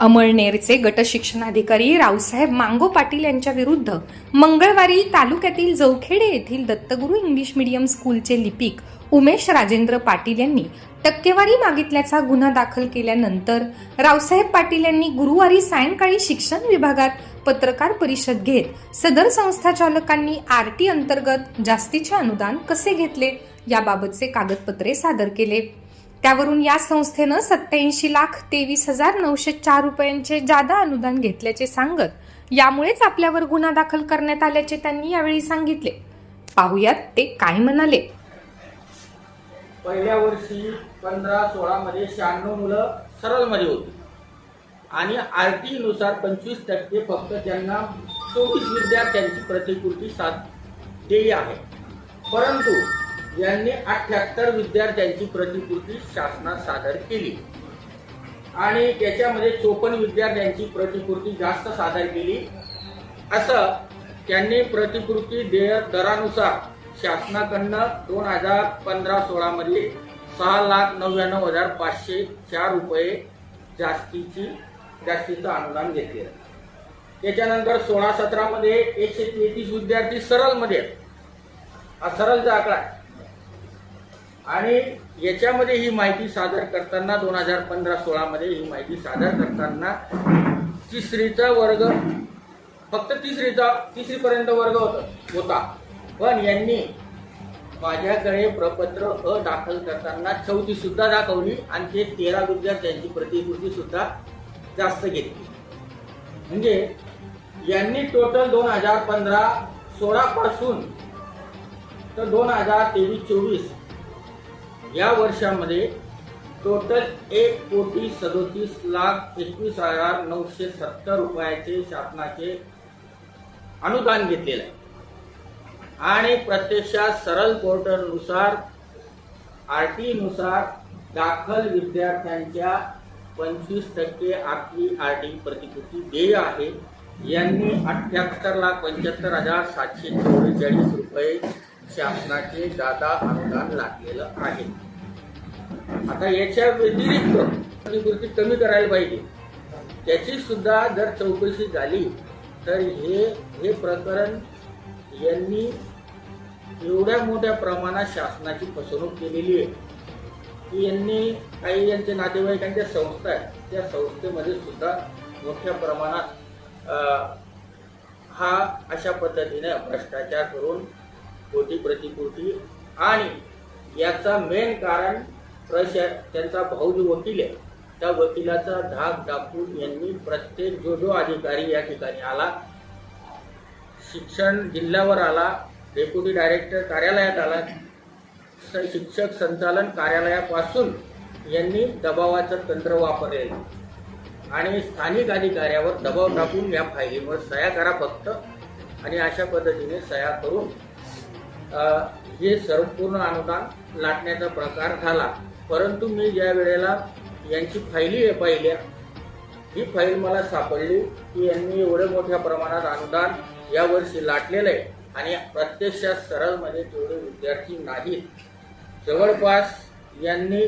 अमळनेरचे गट शिक्षणाधिकारी रावसाहेब मांगो पाटील यांच्या विरुद्ध मंगळवारी तालुक्यातील जवखेडे येथील दत्तगुरू इंग्लिश मीडियम स्कूलचे लिपिक उमेश राजेंद्र पाटील यांनी टक्केवारी मागितल्याचा गुन्हा दाखल केल्यानंतर रावसाहेब पाटील यांनी गुरुवारी सायंकाळी शिक्षण विभागात पत्रकार परिषद घेत सदर संस्था चालकांनी आरटी अंतर्गत जास्तीचे अनुदान कसे घेतले याबाबतचे कागदपत्रे सादर केले. त्यावरून या संस्थेनं सत्याऐंशी लाख तेवीस हजार नऊशे चार रुपयांचे जादा अनुदान घेतल्याचे सांगत यामुळेच आपल्यावर गुन्हा दाखल करण्यात आल्याचे त्यांनी यावेळी सांगितले. पाहुयात ते काय म्हणाले. पहिल्या वर्षी पंधरा सोळा मध्ये शहाण्णव मुलं सरळमध्ये होती. आणि आर टी नुसार पंचवीस टक्के फक्त त्यांना चोवीस विद्यार्थ्यांची प्रतिकृती साथ देय आहे. परंतु यांनी अठ्याहत्तर विद्यार्थ्यांची प्रतिकृती शासनात सादर केली आणि त्याच्यामध्ये चोपन्न विद्यार्थ्यांची प्रतिकृती जास्त सादर केली असं त्यांनी प्रतिकृती देय दरानुसार शासनाकडनं दोन हजार पंधरा सोळामध्ये सहा लाख नव्याण्णव हजार पाचशे चार रुपये जास्तीची जास्तीचं अनुदान घेतलेलं त्याच्यानंतर सोळा सतरामध्ये एकशे तेहतीस विद्यार्थी सरळमध्ये आहेत. हा सरळचा आकडा आहे. आणि याच्यामध्ये ही माहिती सादर करताना दोन हजार पंधरा सोळामध्ये ही माहिती सादर करताना तिसरीचा वर्ग फक्त तिसरीचा तिसरीपर्यंत वर्ग होता होता. पण यांनी माझ्याकडे प्रपत्र अ दाखल करताना चौथी सुद्धा दाखवली आणि ते तेरा विद्यार्थ्यांची प्रतिकृती सुद्धा जास्त घेतली. म्हणजे यांनी टोटल दोन हजार पंधरा सोळापासून तर दोन हजार तेवीस चोवीस या वर्षामध्ये टोटल एक कोटी सदोतीस लाख एकवीस हजार नऊशे सत्तर रुपयाचे शासनाचे अनुदान घेतलेलं आहे. आणि प्रत्यक्षात सरळ पोर्टलनुसार आर टी नुसार दाखल विद्यार्थ्यांच्या पंचवीस टक्के आपली आर टी प्रतिकृती देय आहे. यांनी अठ्ठ्याहत्तर लाख पंच्याहत्तर हजार सातशे चौवेचाळीस रुपये शासनाचे दादा अनुदान लागलेलं आहे. आता याच्या व्यतिरिक्त प्रतिकृती कमी करायला पाहिजे. त्याची सुद्धा जर चौकशी झाली तर हे हे प्रकरण यांनी एवढ्या मोठ्या प्रमाणात शासनाची फसवणूक केलेली आहे. की यांनी काही यांचे नातेवाईकांच्या संस्था आहेत त्या संस्थेमध्ये सुद्धा मोठ्या प्रमाणात हा अशा पद्धतीने भ्रष्टाचार करून कोटी प्रतिकृती आणि याचा मेन कारण प्रशा त्यांचा भाऊ जो वकील आहे. त्या वकिलाचा धाक दाखवून यांनी प्रत्येक जो जो अधिकारी या ठिकाणी आला शिक्षण जिल्ह्यावर आला डेप्युटी डायरेक्टर कार्यालयात आला शिक्षक संचालन कार्यालयापासून यांनी दबावाचं तंत्र वापरले आणि स्थानिक अधिकाऱ्यावर दबाव टाकून या फायलीवर सह्या करा फक्त आणि अशा पद्धतीने सह्या करून हे संपूर्ण अनुदान लाटण्याचा प्रकार झाला. परंतु मी ज्या वेळेला यांची फायली पाहिल्या ही फाईल मला सापडली की यांनी एवढ्या मोठ्या प्रमाणात अनुदान यावर्षी लाटलेलं आहे आणि प्रत्यक्षात सरळमध्ये तेवढे विद्यार्थी नाहीत. जवळपास यांनी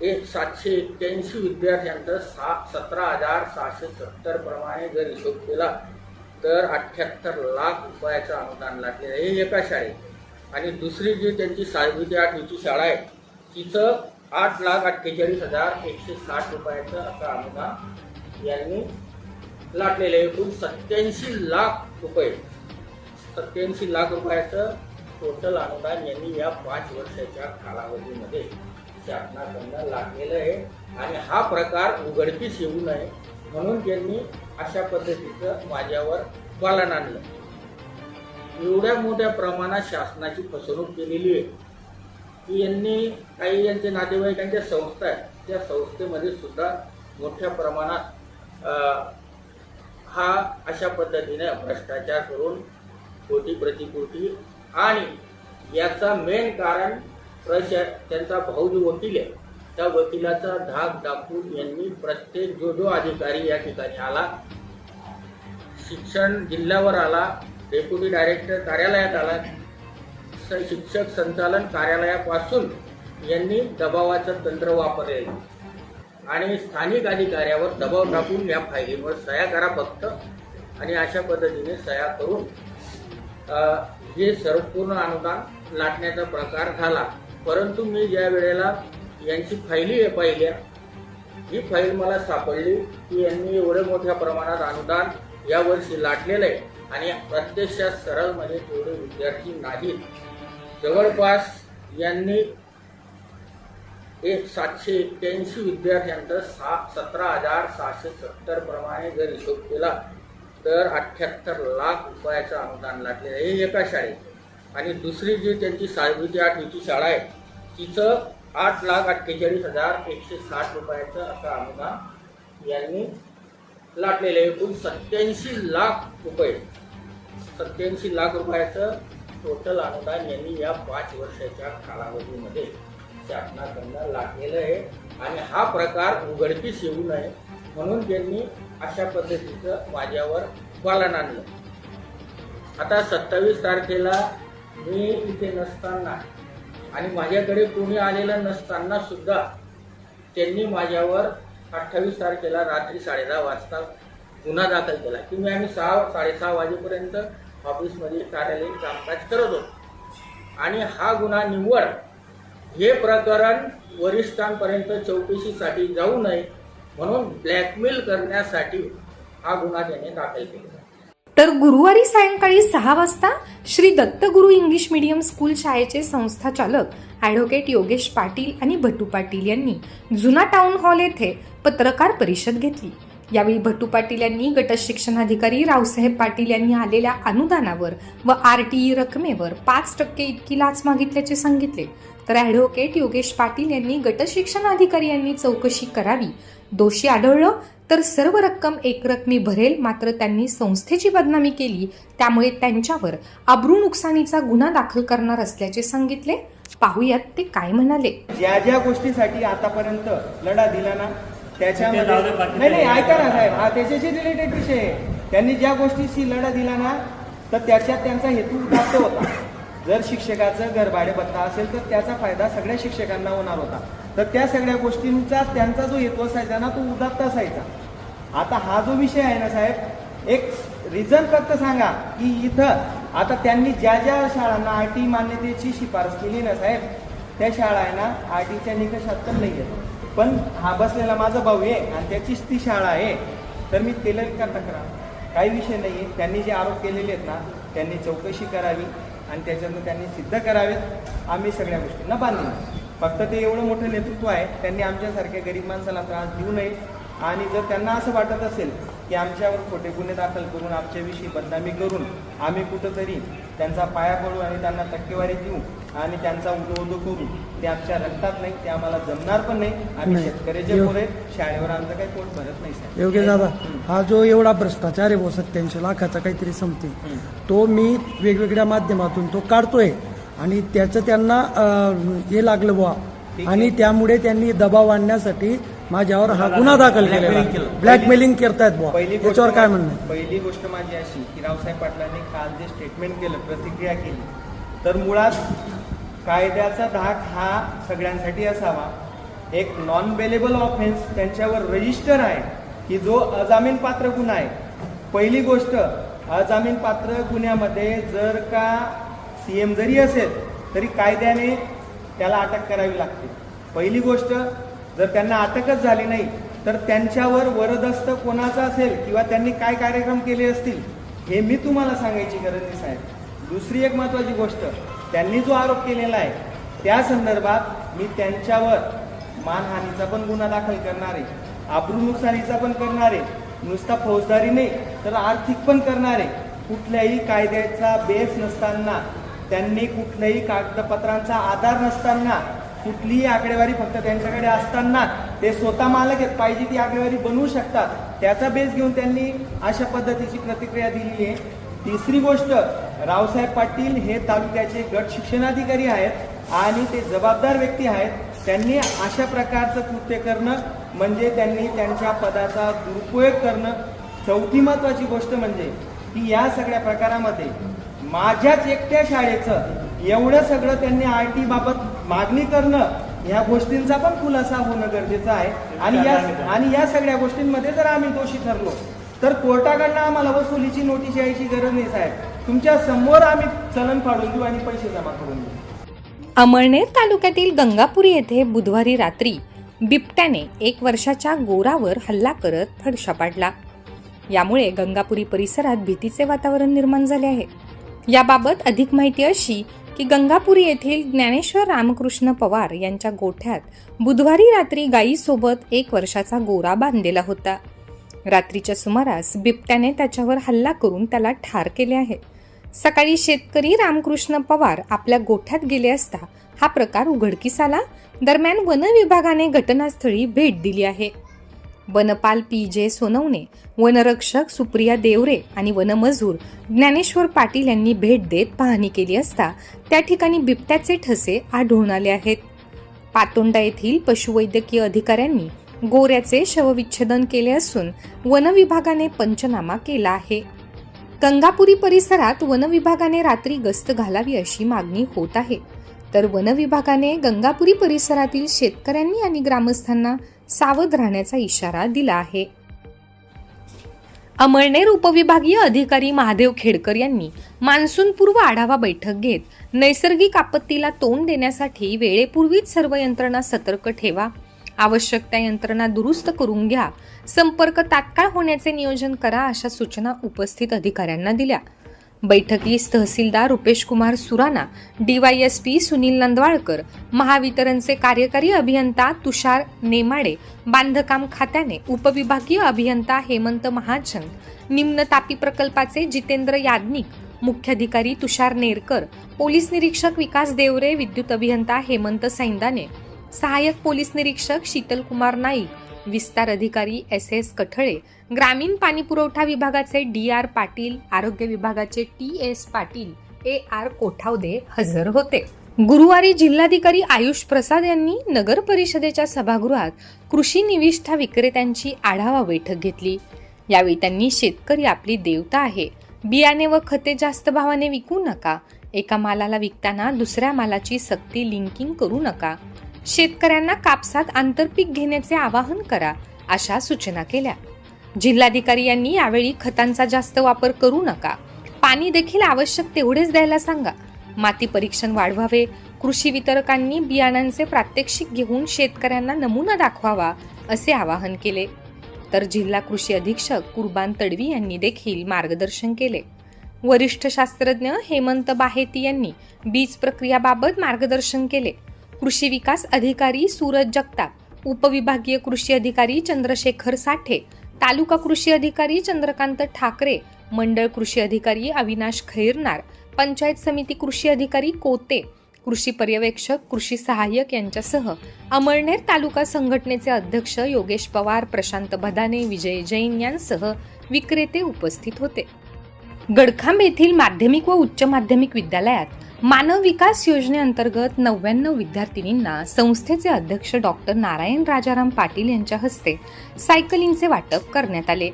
एक सातशे एक्क्याऐंशी विद्यार्थ्यांचं सा सतरा हजार सहाशे सत्तर प्रमाणे जर हिशोब केला तर अठ्ठ्याहत्तर लाख रुपयाचं अनुदान लागलेलं आहे हे एका शाळेत. आणि दुसरी जी त्यांची सहावी ते आठवीची शाळा आहे तिचं आठ लाख अठ्ठेचाळीस हजार एकशे साठ रुपयाचं असं अनुदान यांनी लाटलेलं आहे. एकूण सत्याऐंशी लाख रुपये सत्याऐंशी लाख रुपयाचं टोटल अनुदान यांनी या पाच वर्षाच्या कालावधीमध्ये शासनाकडनं लाटलेलं आहे. आणि हा प्रकार उघडकीस येऊ नये म्हणून त्यांनी अशा पद्धतीचं माझ्यावर पालन आणलं. एवढ्या मोठ्या प्रमाणात शासनाची फसवणूक केलेली आहे. की यांनी काही यांचे नातेवाईकांच्या संस्था आहेत त्या संस्थेमध्ये सुद्धा मोठ्या प्रमाणात हा अशा पद्धतीने भ्रष्टाचार करून कोटी प्रतिकृती आणि याचा मेन कारण प्रशा त्यांचा भाऊ जो वकील आहे. त्या वकिलाचा धाक दाखवून यांनी प्रत्येक जो जो अधिकारी या ठिकाणी आला शिक्षण जिल्ह्यावर आला डेप्युटी डायरेक्टर कार्यालयात आला. स- शिक्षक संचालन कार्यालयापासून यांनी दबावाचं तंत्र वापरले आणि स्थानिक अधिकाऱ्यावर दबाव टाकून या फायलीवर सह्या करा फक्त. आणि अशा पद्धतीने सह्या करून हे सर्वपूर्ण अनुदान लाटण्याचा प्रकार झाला. परंतु मी ज्या वेळेला यांची फायली पाहिल्या ही फाईल मला सापडली की यांनी एवढ्या मोठ्या प्रमाणात अनुदान यावर्षी लाटलेलं आहे. आणि प्रत्यक्षात सरळमध्ये तेवढे विद्यार्थी नाहीत. जवळपास यांनी एक सातशे एक्क्याऐंशी विद्यार्थ्यांचं सा सतरा हजार सहाशे सत्तर प्रमाणे जर हिशोब केला तर अठ्ठ्याहत्तर लाख रुपयाचं अनुदान लाटलेलं आहे हे एका शाळेत. आणि दुसरी जी त्यांची सहावी ते आठवीची शाळा आहे तिचं आठ लाख अठ्ठेचाळीस हजार एकशे साठ रुपयाचं असं अनुदान यांनी लाटलेलं आहे. एकूण सत्याऐंशी लाख रुपये सत्याऐंशी लाख रुपयाचं टोटल अनुदान यांनी या पाच वर्षाच्या कालावधीमध्ये शासनाकडनं लागलेलं आहे. आणि हा प्रकार उघडकीस येऊ नये म्हणून त्यांनी अशा पद्धतीचं माझ्यावर पालन आणलं. आता सत्तावीस तारखेला मी इथे नसताना आणि माझ्याकडे कोणी आलेलं नसताना सुद्धा त्यांनी माझ्यावर अठ्ठावीस तारखेला रात्री साडेदहा वाजता गुन्हा दाखल केला. की मी आम्ही सहा साडेसहा वाजेपर्यंत ऑफिसमध्ये कार्यालयीन कामकाज करत होतो. आणि हा गुन्हा निव्वळ हे प्रकरण वरिष्ठांपर्यंत चौकशीसाठी जाऊ नये म्हणून ब्लॅकमेल करण्यासाठी हा गुन्हा त्याने दाखल केला. तर गुरुवारी सायंकाळी सहा वाजता Shri Dattaguru English medium school शाळेचे संस्थाचालक ॲडव्होकेट योगेश पाटील आणि भटू पाटील यांनी जुना टाउन हॉल येथे पत्रकार परिषद घेतली. यावेळी भटू पाटील यांनी गट शिक्षणाधिकारी रावसाहेब पाटील यांनी आलेल्या अनुदानावर व आर टी ई रकमेवर पाच टक्के इतकी लाच मागितल्याचे सांगितले. तर ॲडव्होकेट योगेश पाटील यांनी गट शिक्षणाधिकारी यांनी चौकशी करावी. दोषी आढळलं तर सर्व रक्कम एकरकमी भरेल मात्र त्यांनी संस्थेची बदनामी केली. त्यामुळे त्यांच्यावर अब्रू नुकसानीचा गुन्हा दाखल करणार असल्याचे सांगितले. पाहुयात ते काय म्हणाले. ज्या ज्या गोष्टीसाठी आतापर्यंत लढा दिला ना त्याच्यामध्ये नाही नाही. ऐका ना साहेब. हा त्याच्याशी रिलेटेड विषय आहे. त्यांनी ज्या गोष्टीशी लढा दिला ना तर त्याच्यात त्यांचा हेतू उदात्त होता. जर शिक्षकाचं घरभाडे भत्ता असेल तर त्याचा फायदा सगळ्या शिक्षकांना होणार होता. तर त्या सगळ्या गोष्टींचा त्यांचा जो हेतू असायचा ना तो उदात्त असायचा. आता हा जो विषय आहे ना साहेब एक रिझन फक्त सांगा की इथं आता त्यांनी ज्या ज्या शाळांना आय टी मान्यतेची शिफारस केली ना साहेब त्या शाळा आहे ना आय टीच्या निकषात तर नाही आहेत पण हा बसलेला माझा भाऊ आहे आणि त्याचीच ती शाळा आहे. तर मी त्याला विकार तक्रार? काही विषय नाही आहे त्यांनी जे आरोप केलेले आहेत ना त्यांनी चौकशी करावी आणि त्याच्यातून त्यांनी सिद्ध करावेत. आम्ही सगळ्या गोष्टींना बांधली फक्त ते एवढं मोठं नेतृत्व आहे. त्यांनी आमच्यासारख्या गरीब माणसाला त्रास देऊ नये. आणि जर त्यांना असं वाटत असेल की आमच्यावर खोटे गुन्हे दाखल करून आमच्याविषयी बदनामी करून आम्ही कुठंतरी त्यांचा पाया पडू आणि त्यांना टक्केवारी देऊ आणि त्यांचा उदो करू ते आमच्या रक्तात नाही ते आम्हाला जमणार पण नाही आम्ही नाही. शेतकऱ्याचे यो- पोरे शाळेवर आमचं काही पोट भरत नाही साहेब. योग्य दादा हं. जो एवढा भ्रष्टाचार आहे भाऊ सत्याऐंशी लाखाचा काहीतरी संपते. तो मी वेगवेगळ्या माध्यमातून तो काढतोय आणि त्याचं त्यांना अं, हे लागलं बुवा. आणि त्यामुळे त्यांनी दबाव आणण्यासाठी माझ्यावर हा गुन्हा दाखल केलेला केलं. ब्लॅकमेलिंग करतायत बुवा पहिली गोष्ट त्याच्यावर काय म्हणणं आहे? पहिली गोष्ट माझी अशी की रावसाहेब पाटलांनी काल जे स्टेटमेंट केलं प्रतिक्रिया केली तर मुळात कायद्याचा धाक हा सगळ्यांसाठी असावा. एक नॉन बेलेबल ऑफेन्स त्यांच्यावर रजिस्टर आहे की जो अजामीन पात्र गुन्हा आहे. पहिली गोष्ट अजामीन पात्र गुन्ह्यामध्ये जर का सी एम जरी असेल तरी कायद्याने त्याला अटक करावी लागते. पहिली गोष्ट जर त्यांना अटकच झाली नाही तर त्यांच्यावर वरदस्त कोणाचा असेल किंवा त्यांनी काय कार्यक्रम केले असतील हे मी तुम्हाला सांगायची गरज नाही साहेब. दुसरी एक महत्वाची गोष्ट त्यांनी जो आरोप केलेला आहे त्या संदर्भात मी त्यांच्यावर मानहानीचा पण गुन्हा दाखल करणार आहे आबरू नुकसानीचा पण करणार आहे नुसता फौजदारी नाही तर आर्थिक पण करणार आहे. कुठल्याही कायद्याचा बेस नसताना त्यांनी कुठल्याही कागदपत्रांचा आधार नसताना कुठलीही आकडेवारी फक्त त्यांच्याकडे असताना ते स्वतः मालक आहेत पाहिजे ती आकडेवारी बनवू शकतात. त्याचा बेस घेऊन त्यांनी अशा पद्धतीची प्रतिक्रिया दिली आहे. तिसरी गोष्ट रावसाहेब पाटील हे तालुक्याचे गट शिक्षणाधिकारी आहेत आणि ते जबाबदार व्यक्ती आहेत. त्यांनी अशा प्रकारचं कृत्य करणं म्हणजे त्यांनी त्यांच्या पदाचा दुरुपयोग करणं चौथी महत्वाची गोष्ट म्हणजे की या सगळ्या प्रकारामध्ये माझ्याच एकट्या शाळेचं एवढं सगळं त्यांनी आर टी बाबत मागणी करणं ह्या गोष्टींचा पण खुलासा होणं गरजेचं आहे. आणि या आणि या सगळ्या गोष्टींमध्ये जर आम्ही दोषी ठरलो तर कोर्टाकडनं आम्हाला वसुलीची नोटीस यायची गरज नाही साहेब. तुमच्यासमोर आम्ही चलन फाडून देऊ आणि पैसे जमा करून देऊ. अमळनेर तालुक्यातील गंगापुरी येथे बुधवारी रात्री बिबट्याने एक वर्षाच्या गोरावर हल्ला करत फडशा पाडला. यामुळे गंगापुरी परिसरात भीतीचे वातावरण निर्माण झाले आहे. याबाबत अधिक माहिती अशी की गंगापुरी येथील ज्ञानेश्वर रामकृष्ण पवार यांच्या गोठ्यात बुधवारी रात्री गायीसोबत एक वर्षाचा गोरा बांधलेला होता. रात्रीच्या सुमारास बिबट्याने त्याच्यावर हल्ला करून त्याला ठार केले आहे. सकाळी शेतकरी रामकृष्ण पवार आपल्या गोठ्यात गेले असता हा प्रकार उघडकीस आला. दरम्यान वन विभागाने घटनास्थळी भेट दिली आहे. वनपाल पी. जे. सोनवणे वनरक्षक सुप्रिया देवरे आणि वनमजूर ज्ञानेश्वर पाटील यांनी भेट देत पाहणी केली असता त्या ठिकाणी बिबट्याचे ठसे आढळून आले आहेत. पातोंडा येथील पशुवैद्यकीय अधिकाऱ्यांनी गोऱ्याचे शवविच्छेदन केले असून वनविभागाने पंचनामा केला आहे. गंगापुरी परिसरात वनविभागाने रात्री गस्त घालावी अशी मागणी होत आहे. तर वनविभागाने गंगापुरी परिसरातील शेतकऱ्यांनी आणि ग्रामस्थांना सावध राहण्याचा इशारा दिला आहे. अमळनेर उपविभागीय अधिकारी महादेव खेडकर यांनी मान्सूनपूर्व आढावा बैठक घेत नैसर्गिक आपत्तीला तोंड देण्यासाठी वेळेपूर्वीच सर्व यंत्रणा सतर्क ठेवा आवश्यक त्या यंत्रणा दुरुस्त करून घ्या. संपर्क तात्काळ होण्याचे नियोजन करा अशा सूचना उपस्थित अधिकाऱ्यांना दिल्या. बैठकीस तहसीलदार रुपेश कुमार सुराना डीवायएसपी सुनील नंदवाळकर महावितरणचे कार्यकारी अभियंता तुषार नेमाडे बांधकाम खात्याने उपविभागीय अभियंता हेमंत महाजन निम्न तापी प्रकल्पाचे जितेंद्र याज्ञिक मुख्याधिकारी तुषार नेरकर पोलीस निरीक्षक विकास देवरे विद्युत अभियंता हेमंत सैंदाने सहाय्यक पोलीस निरीक्षक शीतल कुमार नाईक विस्तार अधिकारी एस एस कठळे ग्रामीण पाणी पुरवठा विभागाचे डी आर पाटील आरोग्य विभागाचे T S Patil A R Kothavade हजर होते. गुरुवारी जिल्हाधिकारी आयुष प्रसाद यांनी नगर परिषदेच्या सभागृहात कृषी निविष्ठा विक्रेत्यांची आढावा बैठक घेतली. यावेळी त्यांनी शेतकरी आपली देवता आहे. बियाणे व खते जास्त भावाने विकू नका. एका मालाला विकताना दुसऱ्या मालाची सक्ती लिंकिंग करू नका. शेतकऱ्यांना कापसात आंतरपीक घेण्याचे आवाहन करा अशा सूचना केल्या. जिल्हाधिकारी यांनी यावेळी खतांचा जास्त वापर करू नका. पाणी देखील आवश्यक तेवढेच द्यायला सांगा. माती परीक्षण वाढवावे. कृषी वितरकांनी बियाणांचे प्रात्यक्षिक घेऊन शेतकऱ्यांना नमुना दाखवावा असे आवाहन केले. तर जिल्हा कृषी अधीक्षक कुर्बान तडवी यांनी देखील मार्गदर्शन केले. वरिष्ठ शास्त्रज्ञ हेमंत बाहेती यांनी बीज प्रक्रियाबाबत मार्गदर्शन केले. कृषी विकास अधिकारी सूरज जगताप उपविभागीय कृषी अधिकारी चंद्रशेखर साठे तालुका कृषी अधिकारी चंद्रकांत ठाकरे मंडळ कृषी अधिकारी अविनाश खैरनार पंचायत समिती कृषी अधिकारी कोते कृषी पर्यवेक्षक कृषी सहाय्यक यांच्यासह अमळनेर तालुका संघटनेचे अध्यक्ष योगेश पवार प्रशांत भदाने विजय जैन यांसह विक्रेते उपस्थित होते. गडखांब येथील माध्यमिक व उच्च माध्यमिक विद्यालयात मानव विकास योजनेअंतर्गत नव्याण्णव विद्यार्थिनींना संस्थेचे अध्यक्ष डॉक्टर नारायण राजाराम पाटील यांच्या हस्ते सायकलिंगचे वाटप करण्यात आले.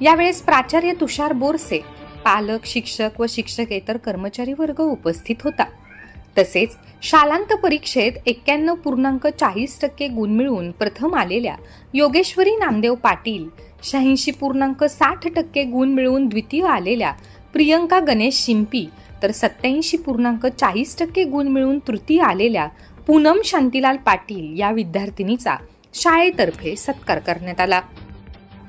यावेळेस प्राचार्य तुषार बोरसे पालक शिक्षक व शिक्षकेतर कर्मचारी वर्ग उपस्थित होता. तसेच शालांत परीक्षेत एक्क्याण्णव पूर्णांक चाळीस टक्के गुण मिळवून प्रथम आलेल्या योगेश्वरी नामदेव पाटील शहाऐंशी पूर्णांक साठ टक्के गुण मिळवून द्वितीय आलेल्या प्रियंका गणेश शिंपी तर सत्याऐंशी पूर्णांक चाळीस टक्के गुण मिळवून तृतीय आलेल्या पूनम शांतीलाल पाटील या विद्यार्थिनीचा शाळेतर्फे सत्कार करण्यात आला.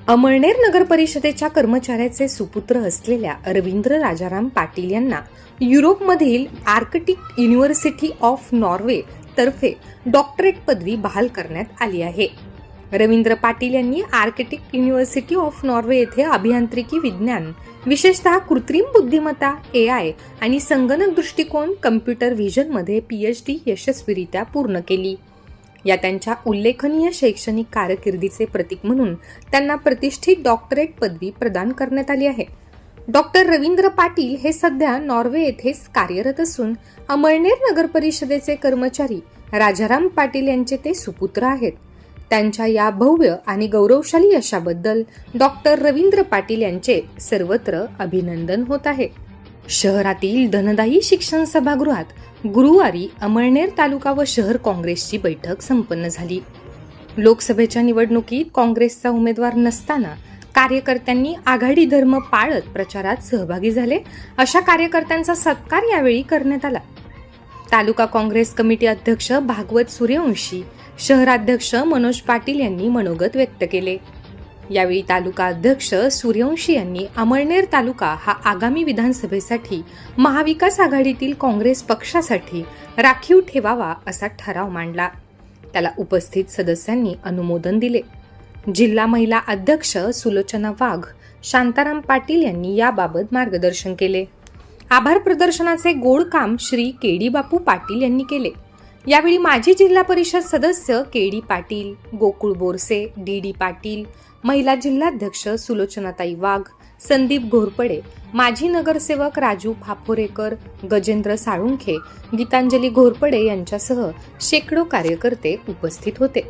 अमळनेर नगर परिषदेच्या कर्मचाऱ्याचे सुपुत्र असलेल्या अरविंद्र राजाराम पाटील यांना युरोपमधील आर्कटिक युनिव्हर्सिटी ऑफ नॉर्वे तर्फे डॉक्टरेट पदवी बहाल करण्यात आली आहे. रवींद्र पाटील यांनी आर्किटिक युनिव्हर्सिटी ऑफ नॉर्वे येथे अभियांत्रिकी विज्ञान विशेषतः कृत्रिम बुद्धिमत्ता ए आय आणि संगणक दृष्टिकोन कम्प्युटर व्हिजनमध्ये पी एच डी यशस्वीरित्या पूर्ण केली. या त्यांच्या उल्लेखनीय शैक्षणिक कारकिर्दीचे प्रतीक म्हणून त्यांना प्रतिष्ठित डॉक्टरेट पदवी प्रदान करण्यात आली आहे. डॉक्टर रवींद्र पाटील हे सध्या नॉर्वे येथेच कार्यरत असून अमळनेर नगर परिषदेचे कर्मचारी राजाराम पाटील यांचे ते सुपुत्र आहेत. त्यांच्या या भव्य आणि गौरवशाली यशाबद्दल डॉक्टर रवींद्र पाटील यांचे सर्वत्र अभिनंदन होत आहे. शहरातील धनदायी शिक्षण सभागृहात गुरुवारी अमळनेर तालुका व शहर काँग्रेसची बैठक संपन्न झाली. लोकसभेच्या निवडणुकीत काँग्रेसचा उमेदवार नसताना कार्यकर्त्यांनी आघाडी धर्म पाळत प्रचारात सहभागी झाले अशा कार्यकर्त्यांचा सत्कार यावेळी करण्यात आला. तालुका काँग्रेस कमिटी अध्यक्ष भागवत सूर्यवंशी शहराध्यक्ष मनोज पाटील यांनी मनोगत व्यक्त केले. यावेळी तालुका अध्यक्ष सूर्यवंशी यांनी अमळनेर तालुका हा आगामी विधानसभेसाठी महाविकास आघाडीतील काँग्रेस पक्षासाठी राखीव ठेवावा असा ठराव मांडला. त्याला उपस्थित सदस्यांनी अनुमोदन दिले. जिल्हा महिला अध्यक्ष सुलोचना वाघ शांताराम पाटील यांनी याबाबत मार्गदर्शन केले. आभार प्रदर्शनाचे गोड काम श्री केडी बापू पाटील यांनी केले. यावेळी माजी जिल्हा परिषद सदस्य K D Patil Gokul Borse D D Patil महिला जिल्हाध्यक्ष सुलोचनाताई वाघ संदीप घोरपडे माजी नगरसेवक राजू फाफोरेकर गजेंद्र साळुंखे गीतांजली घोरपडे यांच्यासह शेकडो कार्यकर्ते उपस्थित होते.